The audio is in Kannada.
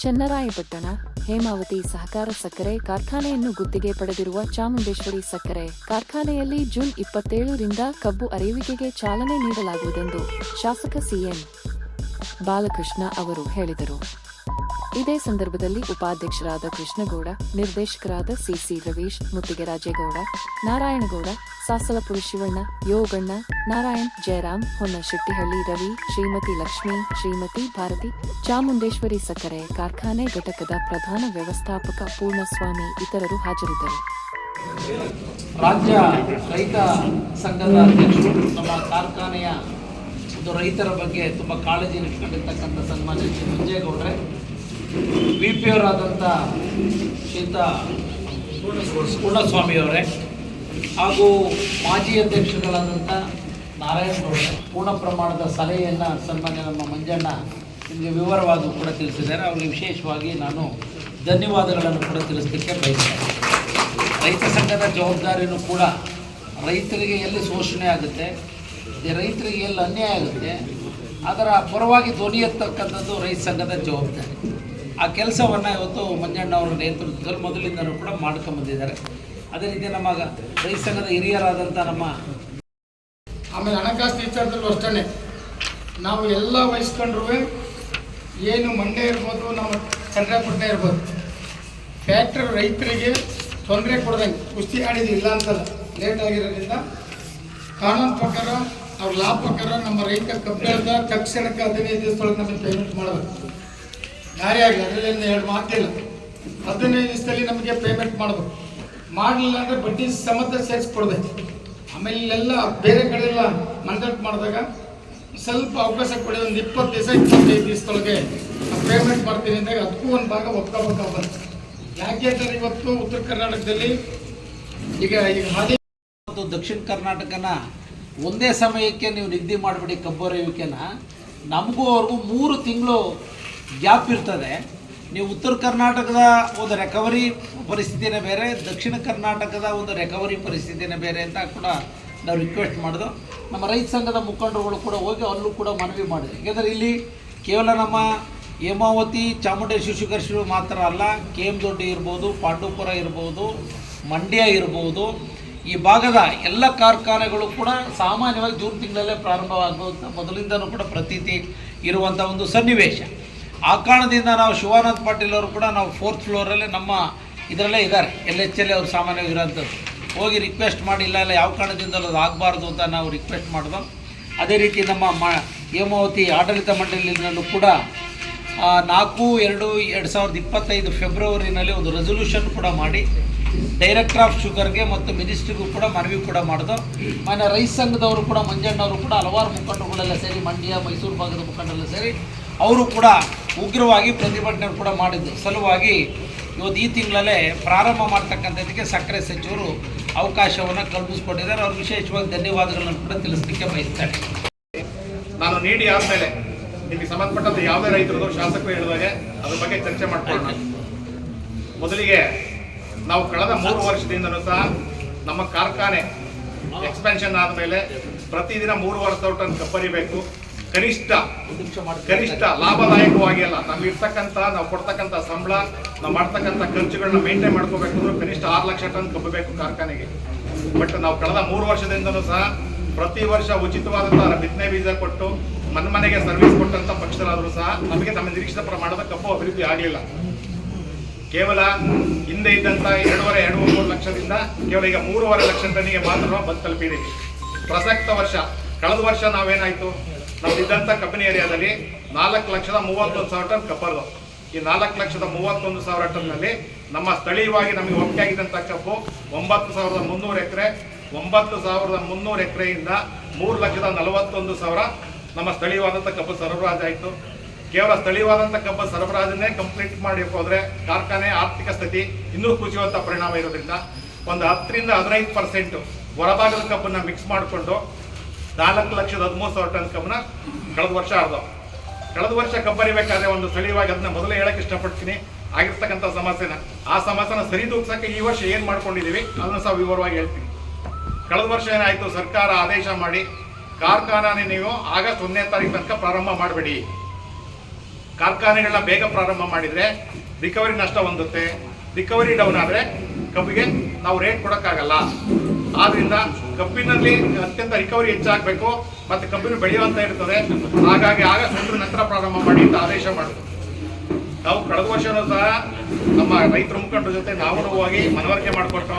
ಚನ್ನರಾಯಪಟ್ಟಣ ಹೇಮಾವತಿ ಸಹಕಾರ ಸಕ್ಕರೆ, ಕಾರ್ಖಾನೆಯನ್ನು ಗುತ್ತಿಗೆ ಪಡೆದಿರುವ ಚಾಮುಂಡೇಶ್ವರಿ ಸಕ್ಕರೆ, ಕಾರ್ಖಾನೆಯಲ್ಲಿ ಜೂನ್ ಇಪ್ಪತ್ತೇಳರಿಂದ ಕಬ್ಬು ಅರಿಯುವಿಕೆಗೆ ಚಾಲನೆ ನೀಡಲಾಗುವುದೆಂದು ಶಾಸಕ ಸಿಎಂ ಬಾಲಕೃಷ್ಣ ಅವರು ಹೇಳಿದರು. ಇದೇ ಸಂದರ್ಭದಲ್ಲಿ ಉಪಾಧ್ಯಕ್ಷರಾದ ಕೃಷ್ಣಗೌಡ, ನಿರ್ದೇಶಕರಾದ ಸಿಸಿ ರವೀಶ್ ಮುತ್ತಿಗೆರಾಜೇಗೌಡ, ನಾರಾಯಣಗೌಡ, ಸಾಸಲಪುರ ಶಿವಣ್ಣ, ಯೋಗಣ್ಣ, ನಾರಾಯಣ್, ಜಯರಾಮ್, ಹೊನ್ನಶೆಟ್ಟಿಹಳ್ಳಿ ರವಿ, ಶ್ರೀಮತಿ ಲಕ್ಷ್ಮಿ, ಶ್ರೀಮತಿ ಭಾರತಿ, ಚಾಮುಂಡೇಶ್ವರಿ ಸಕ್ಕರೆ ಕಾರ್ಖಾನೆ ಘಟಕದ ಪ್ರಧಾನ ವ್ಯವಸ್ಥಾಪಕ ಪೂರ್ಣಸ್ವಾಮಿ ಇತರರು ಹಾಜರಿದ್ದರು. ರಾಜ್ಯ ರೈತ ಸಂಘದ ಅಧ್ಯಕ್ಷರು, ನಮ್ಮ ಕಾರ್ಖಾನೆಯ ಒಂದು ರೈತರ ಬಗ್ಗೆ ತುಂಬ ಕಾಳಜಿ ಇಟ್ಕೊಂಡಿರ್ತಕ್ಕಂಥ ಸನ್ಮಾನ್ಯ ಶ್ರೀ ಮಂಜೇಗೌಡ್ರೆ ವಿ ಪಿ ಅವರಾದಂಥ ಶ್ರೀತ ಪೂರ್ಣಸ್ವಾಮಿಯವರೇ ಹಾಗೂ ಮಾಜಿ ಅಧ್ಯಕ್ಷರುಗಳಾದಂಥ ನಾರಾಯಣಗೌಡ ಪೂರ್ಣ ಪ್ರಮಾಣದ ಸಲಹೆಯನ್ನು ಸನ್ಮಾನ್ಯ ನಮ್ಮ ಮಂಜಣ್ಣ ನಿಮಗೆ ವಿವರವಾಗಿ ಕೂಡ ತಿಳಿಸಿದ್ದಾರೆ. ಅವರಿಗೆ ವಿಶೇಷವಾಗಿ ನಾನು ಧನ್ಯವಾದಗಳನ್ನು ಕೂಡ ತಿಳಿಸಲಿಕ್ಕೆ ಬಯಸ್ತೇನೆ ರೈತ ಸಂಘದ ಜವಾಬ್ದಾರಿಯೂ ಕೂಡ ರೈತರಿಗೆ ಎಲ್ಲಿ ಶೋಷಣೆ ಆಗುತ್ತೆ ರೈತರಿಗೆ ಎಲ್ಲಿ ಅನ್ಯಾಯ ಆಗುತ್ತೆ, ಅದರ ಪರವಾಗಿ ಧ್ವನಿ ಎತ್ತಕ್ಕಂಥದ್ದು ರೈತ ಸಂಘದ ಜವಾಬ್ದಾರಿ. ಆ ಕೆಲಸವನ್ನು ಇವತ್ತು ಮಂಜಣ್ಣವರ ನೇತೃತ್ವದಲ್ಲಿ ಮೊದಲಿಂದಲೂ ಕೂಡ ಮಾಡ್ಕೊಂಬಂದಿದ್ದಾರೆ ಅದೇ ರೀತಿ ನಮ್ಮ ರೈತ ಸಂಘದ ಹಿರಿಯರಾದಂಥ ನಮ್ಮ ಆಮೇಲೆ ಹಣಕಾಸು ವಿಚಾರದಲ್ಲೂ ಅಷ್ಟೇ ನಾವು ಎಲ್ಲ ವಹಿಸ್ಕೊಂಡ್ರು ಏನು ಮಂಡ್ಯ ಇರ್ಬೋದು ನಮ್ಮ ಚಂದ್ರಪಟ್ಟಣ ಇರ್ಬೋದು. ಫ್ಯಾಕ್ಟ್ರಿ ರೈತರಿಗೆ ತೊಂದರೆ ಕೊಡ್ದಂಗೆ, ಕುಸ್ತಿ ಆಡಿದ್ರು ಇಲ್ಲ ಅಂತಲ್ಲ ಲೇಟ್ ಆಗಿರೋದ್ರಿಂದ ಕಾನೂನು ಪ್ರಕಾರ, ಅವ್ರ ಲಾಭ ಪ್ರಕಾರ ನಮ್ಮ ರೈತ ಕಬ್ಬಿಣದ ತಕ್ಷಣಕ್ಕೆ ಹದಿನೈದು ದಿವಸದೊಳಗೆ ನಮಗೆ ಪೇಮೆಂಟ್ ಮಾಡಬೇಕು. ಯಾರೇ ಆಗಲಿ, ಅದರಲ್ಲಿ ಎರಡು ಮಾತಿಲ್ಲ. ಹದಿನೈದು ದಿವಸದಲ್ಲಿ ನಮಗೆ ಪೇಮೆಂಟ್ ಮಾಡಬೇಕು. ಮಾಡಲಿಲ್ಲ ಅಂದರೆ ಬಡ್ಡಿ ಸಮೇತ ಸೇರಿಸ್ಕೊಡ್ಬೇಕು. ಆಮೇಲೆ ಇಲ್ಲೆಲ್ಲ ಬೇರೆ ಕಡೆ ಎಲ್ಲ ಮಾಡಿದಾಗ ಸ್ವಲ್ಪ ಅವಕಾಶ ಕೊಡಿ, ಒಂದು ಇಪ್ಪತ್ತು ದಿವಸ, ಇಪ್ಪತ್ತೈದು ದಿವಸದೊಳಗೆ ಪೇಮೆಂಟ್ ಮಾಡ್ತೀನಿ ಅಂದಾಗ ಅದಕ್ಕೂ ಒಂದು ಭಾಗ ಒಪ್ಕೋಬೇಕಾಗ ಬಂತು ಯಾಕೆ ಅಂದರೆ ಇವತ್ತು ಉತ್ತರ ಕರ್ನಾಟಕದಲ್ಲಿ ಈಗ ಈಗ ಹಾದಿ ಮತ್ತು ದಕ್ಷಿಣ ಕರ್ನಾಟಕನ ಒಂದೇ ಸಮಯಕ್ಕೆ ನೀವು ನಿಗದಿ ಮಾಡಿಬಿಡಿ ಕಬ್ಬೊರೆಯುವಿಕೆನ ನಮಗೂ ಅವ್ರಿಗೂ ಮೂರು ತಿಂಗಳು ಗ್ಯಾಪ್ ಇರ್ತದೆ. ನೀವು ಉತ್ತರ ಕರ್ನಾಟಕದ ಒಂದು ರೆಕವರಿ ಪರಿಸ್ಥಿತಿನೇ ಬೇರೆ, ದಕ್ಷಿಣ ಕರ್ನಾಟಕದ ಒಂದು ರೆಕವರಿ ಪರಿಸ್ಥಿತಿನೇ ಬೇರೆ ಅಂತ ಕೂಡ ನಾವು ರಿಕ್ವೆಸ್ಟ್ ಮಾಡಿದ್ರು. ನಮ್ಮ ರೈತ ಸಂಘದ ಮುಖಂಡರುಗಳು ಕೂಡ ಹೋಗಿ ಅಲ್ಲೂ ಕೂಡ ಮನವಿ ಮಾಡಿದ್ರು. ಯಾಕೆಂದರೆ ಇಲ್ಲಿ ಕೇವಲ ನಮ್ಮ ಹೇಮಾವತಿ, ಚಾಮುಂಡೇಶ್ವರಿ ಶುಗರ್ಶ್ರೀ ಮಾತ್ರ ಅಲ್ಲ ಕೆ ಎಂ ದೊಡ್ಡಿ ಇರ್ಬೋದು ಪಾಂಡುಪುರ ಇರ್ಬೋದು, ಮಂಡ್ಯ ಇರ್ಬೋದು, ಈ ಭಾಗದ ಎಲ್ಲ ಕಾರ್ಖಾನೆಗಳು ಕೂಡ ಸಾಮಾನ್ಯವಾಗಿ ಜೂನ್ ತಿಂಗಳಲ್ಲೇ ಪ್ರಾರಂಭವಾಗುವಂಥ ಮೊದಲಿಂದನೂ ಕೂಡ ಪ್ರತೀತಿ ಇರುವಂಥ ಒಂದು ಸನ್ನಿವೇಶ. ಆ ಕಾರಣದಿಂದ ನಾವು ಶಿವಾನಂದ ಪಾಟೀಲ್ ಅವರು ಕೂಡ ನಾವು ಫೋರ್ತ್ ಫ್ಲೋರಲ್ಲೇ ನಮ್ಮ ಇದರಲ್ಲೇ ಇದ್ದಾರೆ. ಎಲ್ ಎಚ್ ಎಲ್ ಅವ್ರು ಸಾಮಾನ್ಯವಾಗಿರೋಂಥದ್ದು ಹೋಗಿ ರಿಕ್ವೆಸ್ಟ್ ಮಾಡಿಲ್ಲ ಇಲ್ಲ ಯಾವ ಕಾರಣದಿಂದಲೂ ಅದು ಆಗಬಾರ್ದು ಅಂತ ನಾವು ರಿಕ್ವೆಸ್ಟ್ ಮಾಡಿದೋ ಅದೇ ರೀತಿ ನಮ್ಮ ಮ, ಹೇಮಾವತಿ ಆಡಳಿತ ಮಂಡಳಿನಲ್ಲೂ ಕೂಡ ನಾಲ್ಕು, ಎರಡು ಎರಡು ಸಾವಿರದ ಇಪ್ಪತ್ತೈದು ಫೆಬ್ರವರಿನಲ್ಲಿ ಒಂದು ರೆಸೊಲ್ಯೂಷನ್ ಕೂಡ ಮಾಡಿ ಡೈರೆಕ್ಟರ್ ಆಫ್ ಶುಗರ್ಗೆ ಮತ್ತು ಮಿನಿಸ್ಟ್ರಿಗೂ ಕೂಡ ಮನವಿ ಕೂಡ ಮಾಡಿದ್ರು ಮನೆ ರೈತ ಸಂಘದವರು ಕೂಡ, ಮಂಜಣ್ಣವರು ಕೂಡ ಹಲವಾರು ಮುಖಂಡರುಗಳೆಲ್ಲ ಸೇರಿ, ಮಂಡ್ಯ, ಮೈಸೂರು ಭಾಗದ ಮುಖಂಡರೆಲ್ಲ ಸೇರಿ ಅವರು ಕೂಡ ಉಗ್ರವಾಗಿ ಪ್ರತಿಭಟನೆ ಕೂಡ ಮಾಡಿದ್ದು ಸಲುವಾಗಿ ಇವತ್ತು ಈ ತಿಂಗಳಲ್ಲೇ ಪ್ರಾರಂಭ ಮಾಡ್ತಕ್ಕಂಥದ್ದಕ್ಕೆ ಸಕ್ಕರೆ ಸಚಿವರು ಅವಕಾಶವನ್ನು ಕಲ್ಪಿಸ್ಕೊಟ್ಟಿದ್ದಾರೆ. ಅವ್ರು ವಿಶೇಷವಾಗಿ ಧನ್ಯವಾದಗಳನ್ನು ಕೂಡ ತಿಳಿಸ್ಲಿಕ್ಕೆ ಬಯಸ್ತಾರೆ. ನಾನು ನೀಡಿ ಆದಮೇಲೆ ನಿಮಗೆ ಸಂಬಂಧಪಟ್ಟಂತ ಯಾವುದೇ ರೈತರದು ಶಾಸಕರು ಹೇಳಿದಾಗೆ ಅದ್ರ ಬಗ್ಗೆ ಚರ್ಚೆ ಮಾಡ್ಕೊಳ್ಳೋಣ. ಮೊದಲಿಗೆ ನಾವು ಕಳೆದ ಮೂರು ವರ್ಷದಿಂದಲೂ ಸಹ ನಮ್ಮ ಕಾರ್ಖಾನೆ ಎಕ್ಸ್ಪೆನ್ಷನ್ ಆದಮೇಲೆ ಪ್ರತಿದಿನ ಮೂರುವರೆ ಸಾವಿರ ಟನ್ ಕಬ್ಬರಿಬೇಕು ಕನಿಷ್ಠ ಕನಿಷ್ಠ ಲಾಭದಾಯಕವಾಗಿ ಅಲ್ಲ. ನಮ್ಗೆ ಇರ್ತಕ್ಕಂಥ ನಾವು ಕೊಡ್ತಕ್ಕಂಥ ಸಂಬಳ ನಾವು ಮಾಡ್ತಕ್ಕಂಥ ಖರ್ಚುಗಳನ್ನ ಮೇಂಟೈನ್ ಮಾಡ್ಕೋಬೇಕು ಅಂದ್ರೆ ಕನಿಷ್ಠ ಆರು ಲಕ್ಷ ಟನ್ ಕಬ್ಬು ಬೇಕು ಕಾರ್ಖಾನೆಗೆ. ಬಟ್ ನಾವು ಕಳೆದ ಮೂರು ವರ್ಷದಿಂದಲೂ ಸಹ ಪ್ರತಿ ವರ್ಷ ಉಚಿತವಾದಂತಹ ಬಿತ್ತನೆ ಬೀಜ ಕೊಟ್ಟು ಮನ ಮನೆಗೆ ಸರ್ವಿಸ್ ಕೊಟ್ಟಂತ ಪಕ್ಷದಲ್ಲಾದ್ರೂ ಸಹ ನಮಗೆ ನಮ್ಮ ನಿರೀಕ್ಷಿತ ಪ್ರಮಾಣದ ಕಬ್ಬು ಅಭಿವೃದ್ಧಿ ಆಗಲಿಲ್ಲ. ಕೇವಲ ಹಿಂದೆ ಇದ್ದಂತ ಎರಡೂವರೆ ಎರಡು ಮೂರು ಲಕ್ಷದಿಂದ ಕೇವಲ ಈಗ ಮೂರುವರೆ ಲಕ್ಷ ಟನ್ನಿಗೆ ಮಾತ್ರ ಬಂದು ತಲುಪಿದ್ದೀವಿ ಪ್ರಸಕ್ತ ವರ್ಷ ಕಳೆದ ವರ್ಷ ನಾವೇನಾಯ್ತು? ನಮ್ದಿದ್ದಂಥ ಕಬ್ಬಿನ ಏರಿಯಾದಲ್ಲಿ ನಾಲ್ಕು ಲಕ್ಷದ ಮೂವತ್ತೊಂದು ಸಾವಿರ ಟನ್ ಕಬ್ಬರ್ದು. ಈ ನಾಲ್ಕು ಲಕ್ಷದ ಮೂವತ್ತೊಂದು ಸಾವಿರ ಟನ್ನಲ್ಲಿ ನಮ್ಮ ಸ್ಥಳೀಯವಾಗಿ ನಮಗೆ ಒಪ್ಪಿಗೆ ಆಗಿದ್ದಂಥ ಕಬ್ಬು ಒಂಬತ್ತು ಸಾವಿರದ ಮುನ್ನೂರು ಎಕರೆ, ಒಂಬತ್ತು ಸಾವಿರದ ಮುನ್ನೂರು ಎಕರೆಯಿಂದ ಮೂರು ಲಕ್ಷದ ನಲವತ್ತೊಂದು ಸಾವಿರ ನಮ್ಮ ಸ್ಥಳೀಯವಾದಂಥ ಕಬ್ಬು ಸರಬರಾಜಾಯಿತು ಕೇವಲ ಸ್ಥಳೀಯವಾದಂಥ ಕಬ್ಬು ಸರಬರಾಜನ್ನೇ ಕಂಪ್ಲೀಟ್ ಮಾಡಿ ಹೋದರೆ ಕಾರ್ಖಾನೆ ಆರ್ಥಿಕ ಸ್ಥಿತಿ ಇನ್ನೂ ಕುಸಿಯುವಂಥ ಪರಿಣಾಮ ಇರೋದ್ರಿಂದ ಒಂದು ಹತ್ತರಿಂದ ಹದಿನೈದು ಪರ್ಸೆಂಟು ಹೊರಭಾಗದ ಕಬ್ಬನ್ನು ಮಿಕ್ಸ್ ಮಾಡಿಕೊಂಡು ನಾಲ್ಕು ಲಕ್ಷದ ಹದಿಮೂರು ಸಾವಿರ ಟನ್ ಕಬ್ಬನ್ನ ಕಳೆದ ವರ್ಷ ಅರ್ಧ ಕಳೆದ ವರ್ಷ ಕಬ್ಬರಿಬೇಕಾದ್ರೆ ಒಂದು ಸ್ಥಳೀಯವಾಗಿ ಅದನ್ನ ಮೊದಲೇ ಹೇಳಕ್ಕೆ ಇಷ್ಟಪಡ್ತೀನಿ. ಆಗಿರ್ತಕ್ಕಂಥ ಸಮಸ್ಯೆನ. ಆ ಸಮಸ್ಯೆನ ಸರಿದೂಗ್ಸಕ್ಕೆ ಈ ವರ್ಷ ಏನು ಮಾಡ್ಕೊಂಡಿದೀವಿ ಅದನ್ನ ಸಹ ವಿವರವಾಗಿ ಹೇಳ್ತೀನಿ. ಕಳೆದ ವರ್ಷ ಏನಾಯ್ತು? ಸರ್ಕಾರ ಆದೇಶ ಮಾಡಿ ಕಾರ್ಖಾನೆ ನೀವು ಆಗಸ್ಟ್ ಒಂದನೇ ತಾರೀಕು ತನಕ ಪ್ರಾರಂಭ ಮಾಡಬೇಡಿ. ಕಾರ್ಖಾನೆಗಳನ್ನ ಬೇಗ ಪ್ರಾರಂಭ ಮಾಡಿದರೆ ರಿಕವರಿ ನಷ್ಟ ಹೊಂದುತ್ತೆ. ರಿಕವರಿ ಡೌನ್ ಆದರೆ ಕಬ್ಬಿಗೆ ನಾವು ರೇಟ್ ಕೊಡೋಕ್ಕಾಗಲ್ಲ. ಆದ್ರಿಂದ ಕಬ್ಬಿನಲ್ಲಿ ಅತ್ಯಂತ ರಿಕವರಿ ಹೆಚ್ಚಾಗಬೇಕು ಮತ್ತು ಕಬ್ಬಿನ ಬೆಳೆಯುವಂತ ಇರ್ತದೆ. ಹಾಗಾಗಿ ಆಗ ಒಂದರ ನಂತರ ಪ್ರಾರಂಭ ಮಾಡಿ ಅಂತ ಆದೇಶ ಮಾಡಿದ್ರು ನಾವು ಕಳೆದ ವರ್ಷನೂ ಸಹ ನಮ್ಮ ರೈತರ ಮುಖಂಡರ ಜೊತೆ ನಾವು ಹೋಗಿ ಮನವರಿಕೆ ಮಾಡಿಕೊಟ್ಟು